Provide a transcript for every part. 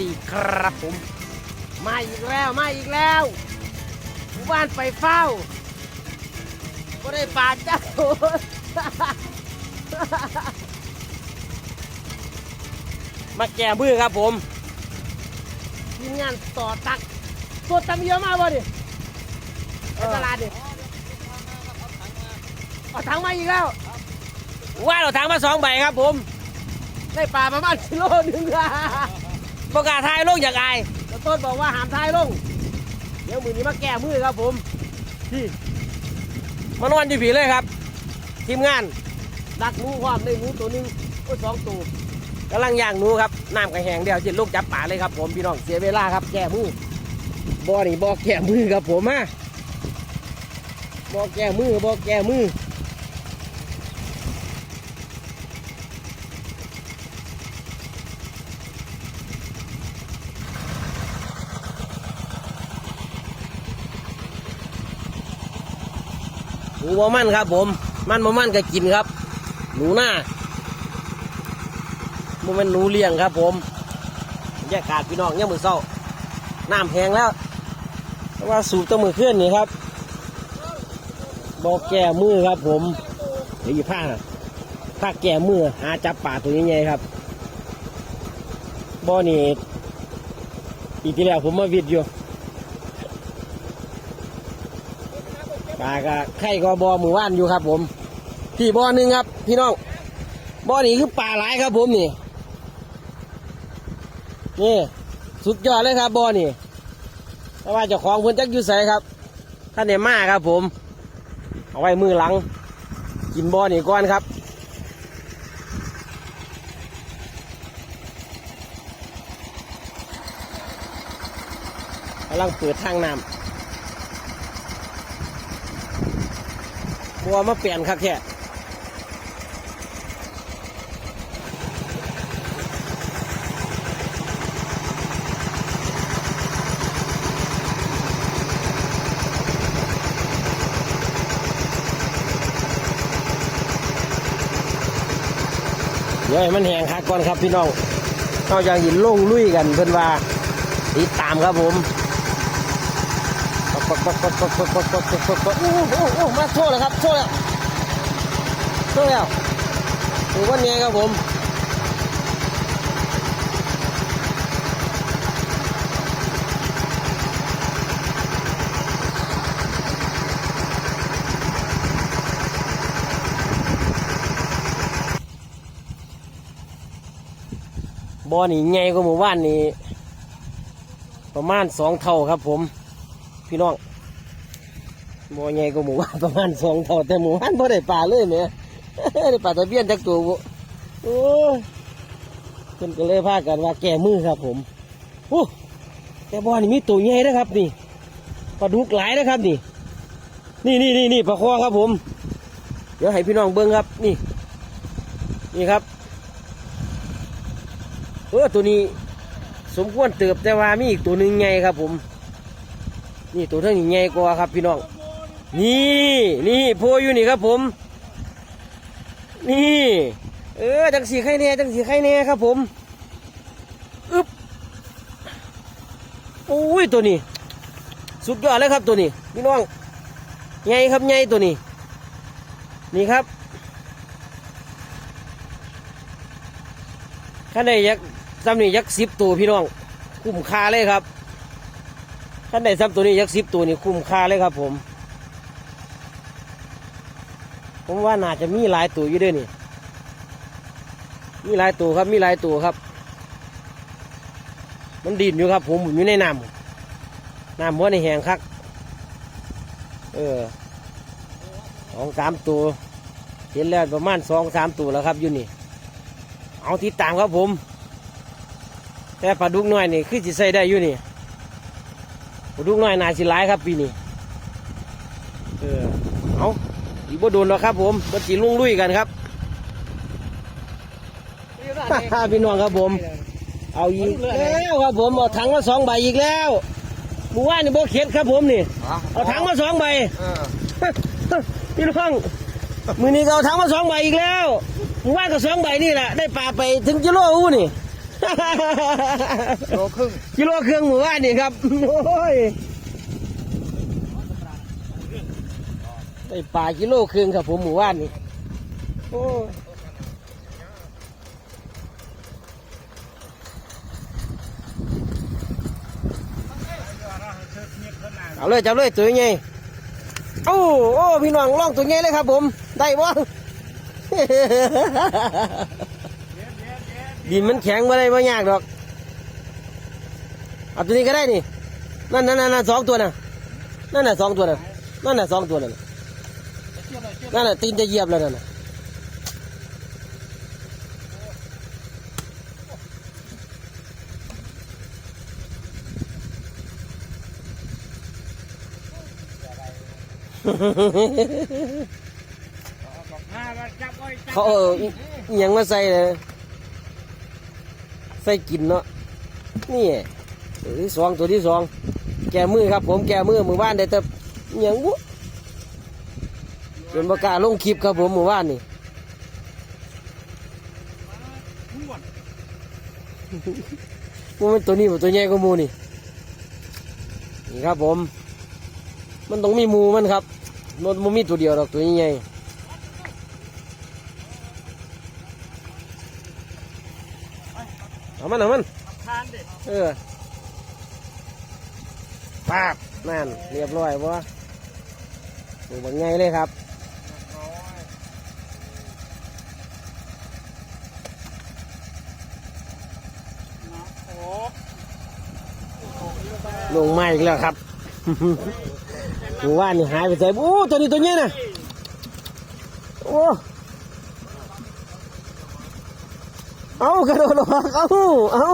น้องสวัสดีครับผม มาอีกแล้วมาอีกแล้วหมู่บ้านไปเฝ้าก็ได้ปลาจ้าโถมาแก่มือครับผมทีมงานต่อตักตัวตังเยอะมากวะดิในตลาดดิเอาถังมาอีกแล้วว่าเราถังมาสองใบครับผม ได้ปลาประมาณกิโลหนึง ประกล้าศทายลงอย่างไรแล้วต้นบอกว่าหามทายลง เดี๋ยวมือนี้มาแก้มือครับผมที่มานอนอยู่ผีเลยครับ ทีมงาน ดักหนูความได้หนูตัวหนึงโอ้ยสองตัวกำลังย่างหนูครับน้ำกระแหงเดียวจิลูกจับป่าเลยครับผมพี่น้องเสียเวลาครับแก้มือบ่อนี่บ่อแก้มือครับผมฮะบ่อแก้มือบ่อแก้มือ หนูบ่มั่นครับ ผม มันบ่มั่นก็กินครับ หนูหน้าบ่แมันหนูเลี้ยงครับ ผมแยกขาดพี่น้องเนี่ยมือเศร้าน้ำแห้งแล้วแต่ว่าสูบตัวมือเคลื่อนนี่ครับบอกแก้มือครับ ผมเดี๋ยวอยู่ผ้าผ้าแก้มือหาจับป่าตัวใหญ่ๆครับบ่อนี่ปีที่แล้วผมมาวิดอยู่ ปลากะไข่ก็บอหมู่บ้านอยู่ครับ ผมพี่บอหนึ่งครับ พี่น้องบอนี่คือปลาหลายครับ ผมนี่นี่สุดยอดเลยครับบอนี่แต่ว่าเจ้าของเพิ่นจักอยู่ใสครับท่านเนี่ยมาครับ ผม เอาไว้มือหลัง กินบอนี่ก่อนครับกำลังเปิดทางน้ำ บัวมาเปลี่ยนครับแค่เดี๋ยวมันแหงคักก่อนครับพี่น้องเอาอย่างหินลงลุยกันเพิ่นว่าติดตามครับผม กปักปักปักปักปักปักปักปักปักโอ้โหโอ้มาโชว์แล้วครับโชว์แล้วโชว์แล้วดูว่าไงครับผมบ่อนี่ไงก็หมู่บ้านนี่ประมาณสองเท่าครับผม พี่น้องบ่อใหญ่ก็หมู่บ้านประมาณสองเท่าแต่หมู่บ้านบ่ได้ปลาเลยแหม่ได้ปลาตะเพียนจักตัวบ่โอ้ยคนก็เลยพากันว่าแก้มือครับ ผมโอ้แต่บ่อนี่มีตัวใหญ่นะครับ นี่ปลาดุกหลายนะครับ นี่ นี่นี่นี่นี่ปลาคอครับผม เดี๋ยวให้พี่น้องเบิ้งครับ นี่ นี่ครับเออตัวนี้ สมควรเติบแต่ว่ามีอีกตัวหนึ่งไงครับผม นี่ตัวเท่านี้ใหญ่กว่าครับพี่น้อง นี่นี่โพอยู่นี่ครับผม นี่ เออจังสีไข่แน่จังสีไข่แน่ครับผมอึ๊บโอ้ยตัวนี้ สุดยอดเลยครับตัวนี้พี่น้องใหญ่ครับใหญ่ตัวนี้ นี่ครับข้าได้ยักษ์จำนี่ยักษ์สิบตัวพี่น้องคุ้มค่าเลยครับ ท่านได้ซับตัวนี้ยักษ์สิบตัวนี่คุ้มค่าเลยครับผม ผมว่าน่าจะมีหลายตัวอยู่ด้วยนี่ มีหลายตัวครับ มีหลายตัวครับ มันดินอยู่ครับ ผมอยู่ในน้ำน้ำมัวในแหงคัก เออสองสามตัว เห็นแล้วประมาณสองสามตัวแล้วครับอยู่นี่ เอาติดตามครับผม แต่ปลาดุกน้อยนี่คือจะใส่ได้อยู่นี่ ลูกน้อยนาสิร้ายครับปีนี้เออเอาอีบ่โดนแล้วครับ ผมก็จีลุงลุยกันครับพี่น้องครับผม เอาอีกแล้วครับผมเอาถังมาสองใบอีกแล้วหมู่ว่านนี่บ่เข็ดครับผมนี่เอาถังมาสองใบพี่น้องมือนี้ก็เอาถังมาสองใบอีกแล้วหมู่ว่านก็สองใบนี่แหละได้ปลาไปถึงกิโลอู้นี่ โลครึ่งกิโลครื่งหมู่บ้านนี่ครับโอ้ยได้ปลากิโลครื่งครับผมหมู่บ้านนี่โอ้เอาเลยจับเลยตัวใหญ่โอ้โอ้พี่น้องล่องตัวใหญ่เลยครับผม ได้บ่ ดินมันแข็งมาได้ไม่ยากดอกเอาตัวนี้ก็ได้นี่นั่นนั่นนั่นสองตัวน่ะนั่นน่ะสองตัวน่ะนั่นน่ะสองตัวน่ะนั่นน่ะตีนจะเหยียบแล้วนั่นน่ะเขาเอาอิหยังมาใส่เลย ใส่กินเนาะนี่ตัวที่สองตัวที่สองแกมือครับ ผมแกมือมือบ้านได้แต่อิหยังบุจนประกาศลงคลิปครับผมหมือบ้านนี่มันเป็นตัวนี้บ่ตัวใหญ่กว่ามูนี่นี่ครับผม มันต้องมีมูมันครับมันมันมีตัวเดียวหรอกตัวใหญ่เอา มันเอามันทานเด็ดเออปาบนั่นเรียบร้อยบ่ดูบางไงเลยครับโอ้ลงมาอีกแล้วครับหมู่ว่านนี่หายไปใส่โอ้ตัวนี้ตัวนี้น่ะโอ้ เอากระโดดออกเอาเอา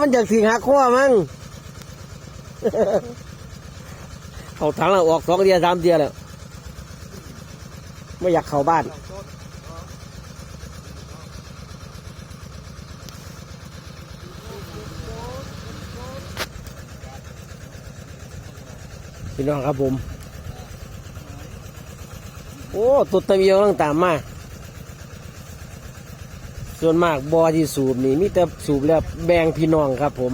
มันอยากสิงหักข้อมั้งเขาถังล้วออกสองเดียสามเดียแล้วไม่อยากเข้าบ้าน พี่น้องครับผม โอ้ตุดตะเวียวต้องตามมาส่วนมากบอที่สูบนี่มีแต่สูบแล้วแบ่งพี่น้องครับ ผม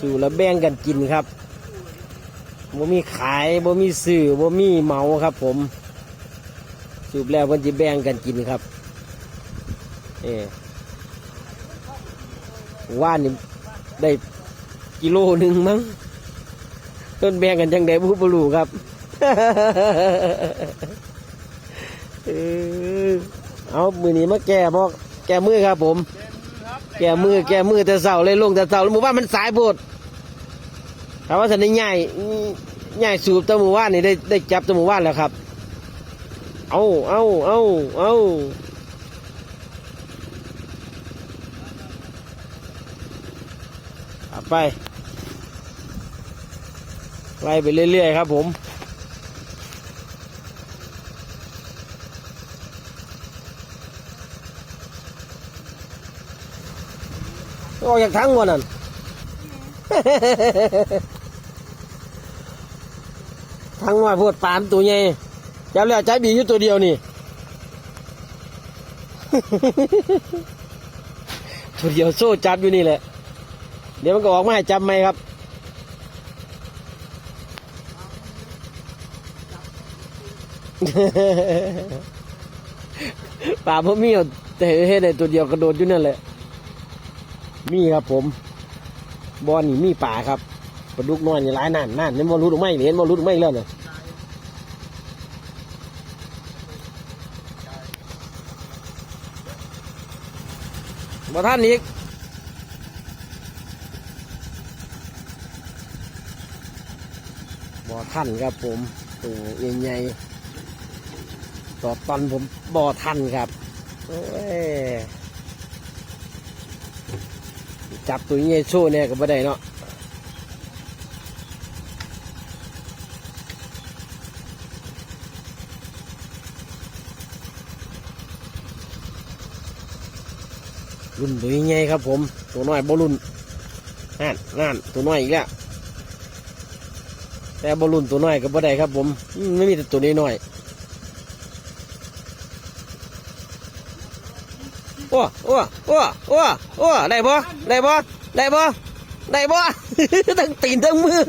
สูบแล้วแบ่งกันกินครับบ่มีขายบ่มีซื้อบ่มีเหมาครับ ผม สูบแล้วมันจะแบ่งกันกินครับเออว่านนี่ได้กิโลหนึ่งมั้ง ต้นแบ่งกันจังไดบุบลูครับเอามือนี้มาแก่บอกแก่มือครับผม แก่มือแก่มือแต่เสาเลยลงแต่เสาแล้วหมู่บ้านมันสายโบดถามว่าสันนี่ใหญ่ใหญ่สูบตัวหมู่บ้านนี่ได้ได้จับตัวหมู่บ้านแล้วครับ เอาเอาเอาเอาไป ไล่ไปเรื่อยๆครับผม ออกจากทั้งวันนั่นทั้งว่าพวดปามตัวใหญ่จับแล้วใจบีอยู่ตัวเดียวนี่ ตัวเดียวโซ่จับอยู่นี่แหละ เดี๋ยวมันก็ออกมาให้จำไหมครับ ป่าพ่มีเอแต่เฮ็ดได้ตัวเดียวกระโดดอยู่นั่นแหละ มีครับผมบอลนี่มีป่าครับปลาดุกน้อยนี่หลายนั่นนั่นเห็นบอลรุดออกมาอีกเห็นบอลรุดออกมาอีกแล้วเนี่ยบ่ท่านอีกบ่ท่านครับผมตัวใหญ่ๆ ตอตอนผมบ่ท่านครับโอ้ยจับตัวนี้โชว์เนี่ยก็ไม่ได้เนาะรุ่นตัวนี้ไงครับผม ตัวน้อยบ่รุ่นนั่นนั่นตัวน้อยอีกแล้วแต่บอลลูนตัวน้อยก็บ่ได้ครับผมอืมไม่มีแต่ตัวนี้น้อย อ้โอ้โอ้โอ้โอ้ได้บ่ได้บ่ได้บ่ได้บ่ทั้งตีนทั้งมือ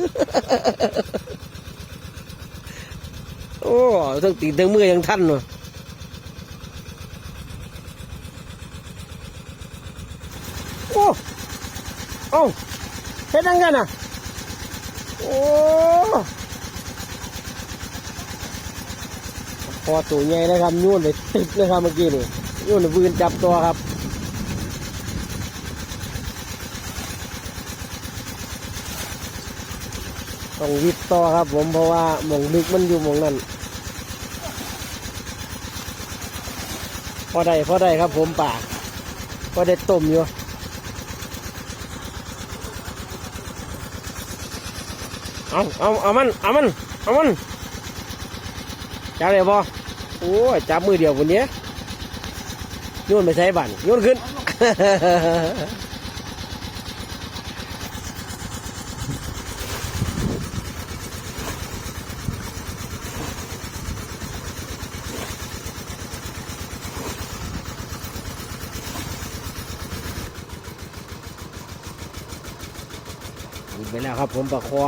โอ้ทั้งตีนทั้งมือยังทันเนาะโอ้เอ้เฮ็ดยังไงน่ะโอ้พอตัวใหญ่นะครับโยุ่นเลยติดเลยครับเมื่อกี้นี่ โยุ่นเลยวืนจับตัวครับ ต้องวิทย์ต่อครับผมเพราะว่าหมองลึกมันอยู่หมองนั้นพอได้พอได้ครับผมป่าพอได้ต้มอยู่เอาเอาเอามันเอามันเอามันจับเลยบ่โอ้ยจับมือเดียวคนนี้ โยนไปใช้บันโยนขึ้นหยิบไปแล้วครับผมปลาคอ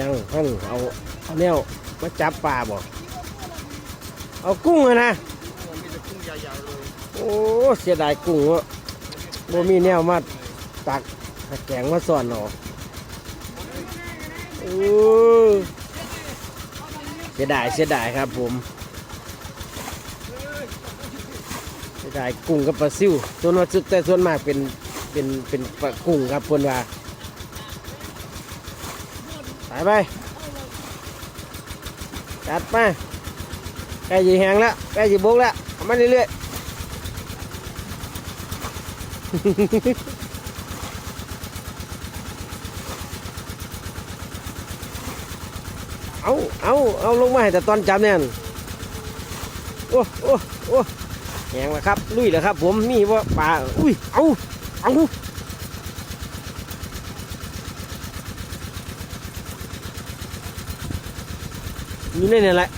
ยังท่านเอาเอาแนว มาจับปลาบ่เอากุ้งอะนะมีแต่กุ้งใหญ่ๆเลยโอ้เสียดายกุ้งอะบ่มีแนวมาตักตะแกงมาสอนหนอโอ้เสียดายเสียดายครับผมเสียดายกุ้งกับปลาซิวส่วนว่าสุดแต่ส่วนมากเป็นเป็นเป็นปลากุ้งครับเพิ่นว่าไปไป จัดมาใกล้จะแหงแล้วใกล้จะบุกแล้วเอามาเรื่อยๆเอาเอาเอาลงมาให้แต่ตอนจำเนี่ยโอ้โอ้โอ้แหงแล้วครับ ลุยแล้วครับ ผมมีว่าปลาอุ้ย เอาเอา อยู่ในนี่แหละ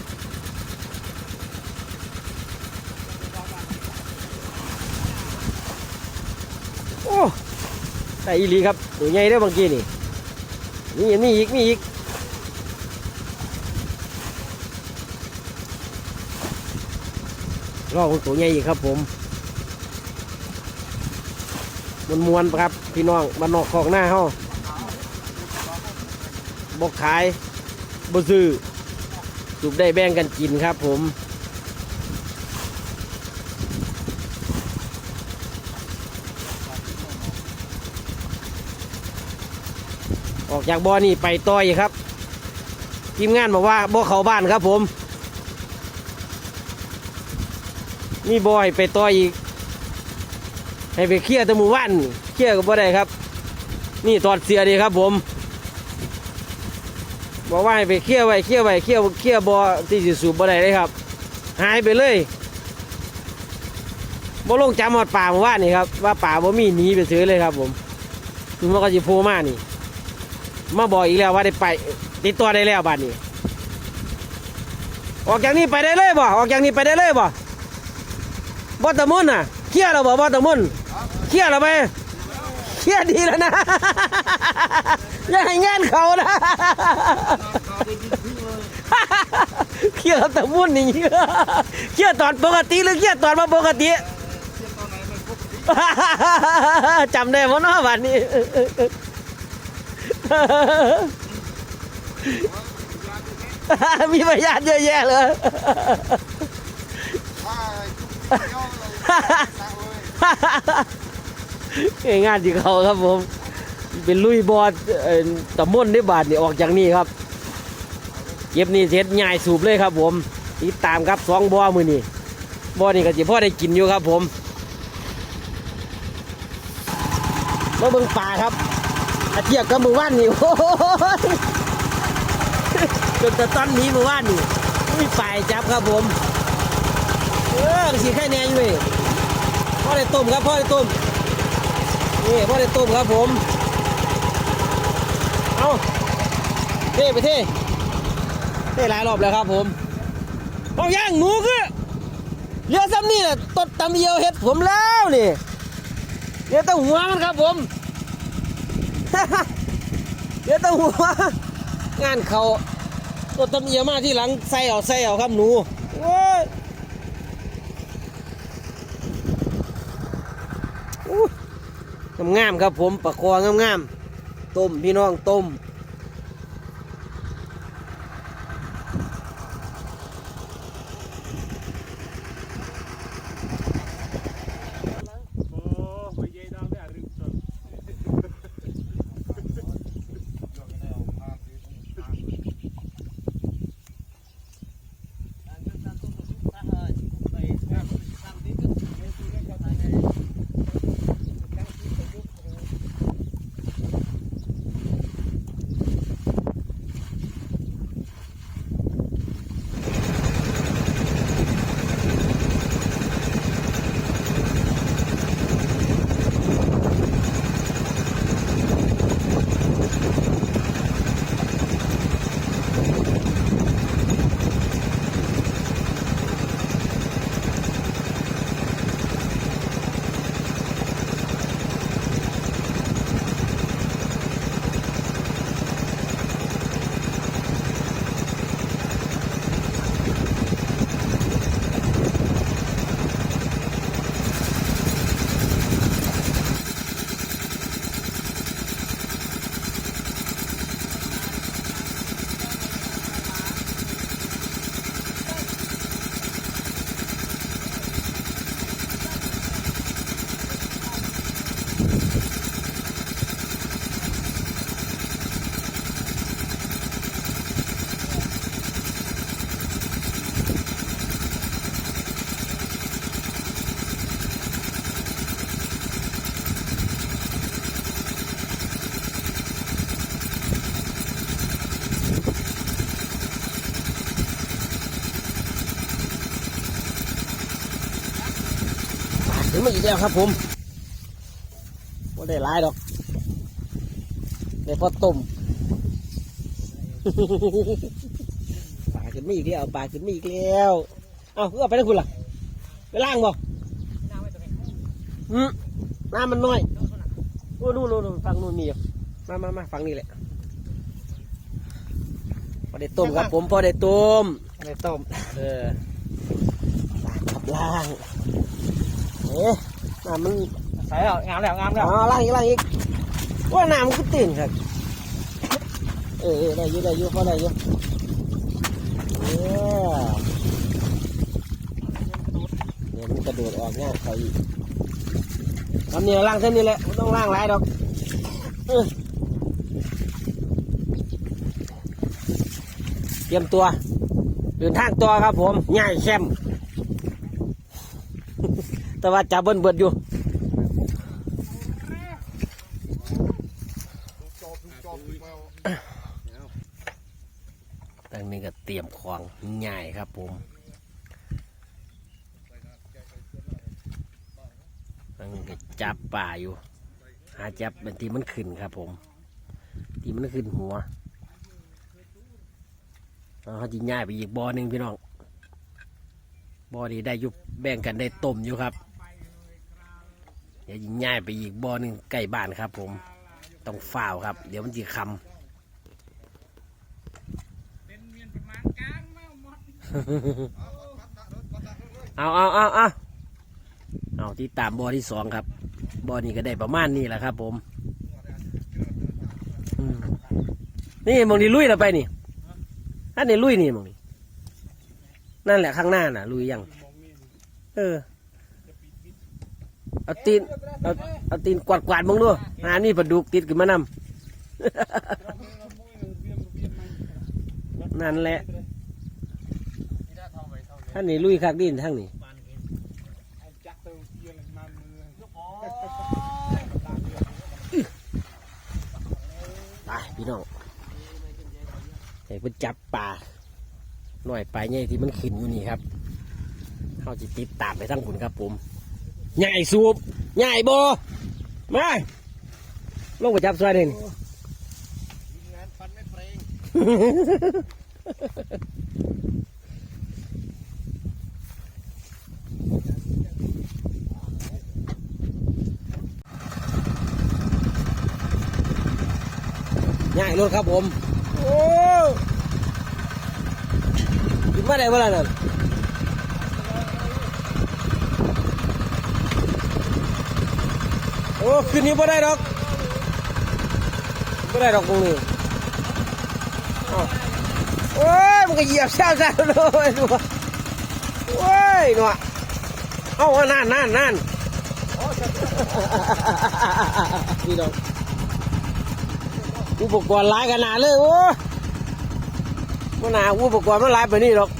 โอ้แต่อีลีครับตัวใหญ่ได้บางทีนี่นี่มีอีกมีอีกรอบของตัวใหญ่อีกครับผมมวนมวนครับ พี่น้องมานนอกของหน้าเฮาบกขายบซื้อ สูบได้แบ่งกันกินครับผมออกจากบ่อนี่ไปต่อยครับ ทีมงานบอกว่าบ่เขาบ้านครับผมมีบอยไปต่ออีก ให้ไปเคลียร์ตะมู่บ้านเคลียร์ก็บ่ได้ครับ นี่ตอดเสียดีครับผม บอกว่าให้ไปเคลียร์ไว้เคลียร์ไว้เคลียร์เคลียร์บอที่สิสูบบ่ได้เลยครับ หายไปเลยบ่ลงจำหอดป่าหมู่านนี่ครับว่าป่าบ่มีหนีไปซื้อเลยครับ ผมมันก็จะโผล่มานี่ มาบอกอีกแล้วว่าได้ไป ติดตัวได้แล้วบ้านนี้ ออกจากนี้ไปได้เลยบ่ออกจากนี้ไปได้เลยบ่บอตะมุนน่ะเคลียร์เราบอกบอตะมุนเคลียร์เราไป เคลียร์ดีแล้วนะ อย่าให้งานเขานะเคลียร์ตะมุนนี่เคลียร์ตอนปกติหรือเคลียร์ตอนมาปกติจำได้มั้เนาะวันนี้มีพยานเยอะแยะเลยถ้ากุ้งเย งานที่เขาครับผม เป็นลุยบอดเอ่อตะม่นได้บาทนี่ออกจากนี่ครับเก็บนี่เสร็จง่ายสูบเลยครับ ผมติดตามครับสองบ่อมือนี่บ่อนี่ก็จะพ่อได้กินอยู่ครับ ผมมาเบิ่งป่าครับอาเทียบกับมือว่านนี่โอ้โหจนตะตอนนี้มือว่านนี่มีฝ่ายจับครับผมเออสีไข่แน่อยู่เว้ยพ่อได้ต้มครับพ่อได้ต้ม นี่พ่อได้ต้มครับผม เอาเท่ไปเท่เท่หลายรอบแล้วครับผมเอาย่างหนูคือเรือซ้ำนี่แหละตดตำเอียวเห็ดผมแล้วนี่เดี๋ยวต้งหัวมันครับผมเดี๋ยวต้งหัวงานเขาตดตำเอียวมาที่หลังใส่เอาใส่เอาครับหนูโอ้ยอู้ งามๆครับผมปลาคองามๆต้มพี่น้องต้ม อีกแล้วครับผมว่าได้หลายดอกได้พอต้มปลาขึ้นมาอีกแล้วปลาขึ้นมาอีกแล้วเอาเพื่อไปนั่นคุณล่ะไปล่างบ่อืมน้ำมันน้อยโอ้นู่นนู่นนู่นฝั่งนู่นมีอยู่มามามาฝั่งนี้แหละพอได้ต้มครับผมพอได้ต้มในต้ม เออล่างครับล่างเอ๊ะ น้ำมันใส่แล้วงามแล้วงามแล้วอ๋อล่างอีกล่างอีกว่าน้ำมันก็ตื่นครับเออเออได้อยุ่ได้อยุ่พอได้อยุ่เออเดี๋ยวมันกระโดดออกง่ายเขาอีกทำนี่ล่างเส้นนี้แหละไม่ต้องล่างหลายดอกเออเตรียมตัวเดินทางตัวครับผมง่ายแคม แต่ว่าจับเบิ้นเบิดอยู่ตั้งนี้ก็เตรียมของง่ายครับผมตั้งนี้ก็จับป่าอยู่ หาจับเป็นที่มันขึ้นครับผม ที่มันขึ้นหัวเอาเขาจะง่ายไปอีกบ่อหนึ่งพี่น้องบ่อนี้ได้ยุบแบ่งกันได้ต้มอยู่ครับ ดี๋ยวยิงง่ายไปอีกบ่อหนึ่งใกล้บ้านครับ ผมต้องฝ้าวครับ เดี๋ยวมันจะคำเอาเอาเอาเอาเอาที่ตามบอที่สองครับบอนี้ก็ได้ประมาณนี้แหละครับ ผมอืมนี่มองนี่ลุยแล้วไปนี่อันนี้ลุยนี่มองนี่นั่นแหละข้างหน้าน่ะ ลุยยัง เออ เอาตีนเอาเอาตีนกวาดกวาดๆมึงดูหานี่ปลาดุกติดขึ้นมานำนั่นแหละท่านนี่ลุยคักดินทั้งนี้จักเติมเยี่ยมมามือไปพี่น้องให้เพิ่นจับปลาหน่อยปลาใหญ่ที่มันขึ้นอยู่นี่ครับเขาจะติดตามไปทั้งคุณครับผม ใหญ่สูบใหญ่บ่มาลงไปจับซอยหนึ่งงานฟันไม่เปรงง่ายรถครับผม โอ้กินมาได้เวลานั่น โอ้คืนนี้ไ่ได้ดอกไม่ได้ดอกตรงนี้อ้าวโอ้ยมันก็เหยียบแซ่บๆเลยดูวะโอ้ยหนูอะเอาเอานั่นนั่นนั่นนี่ดอกอุปกรณ์หลายขนาดเลยโอ้มันน่าอุปกรณ์มันหลายไปนี่หรอก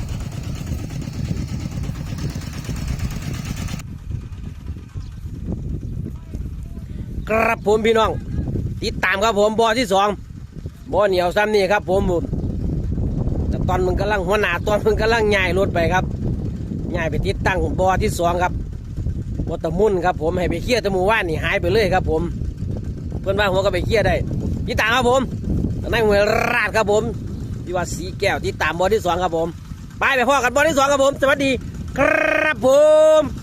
ครับผมพี่น้อง ติดตามครับผมบอที่สองบอเหนียวซ้ำนี่ครับ ผมผมแต่ตอนมันกำลังหัวหน้าตอนมันกำลังย้ายรถไปครับย้ายไปติดตั้งบอที่สองครับบอตะมุ่นครับ ผมให้ไปเคลียร์ตะมูว่านนี่หายไปเลยครับ ผม เพื่อนบ้านผมก็ไปเคลียร์ได้ติดตามครับผมนายมวยราดครับผมที่ว่าสีแก้วติดตามบอที่สองครับผม ไปไปพ่อกันบอที่สองครับผม สวัสดีครับผม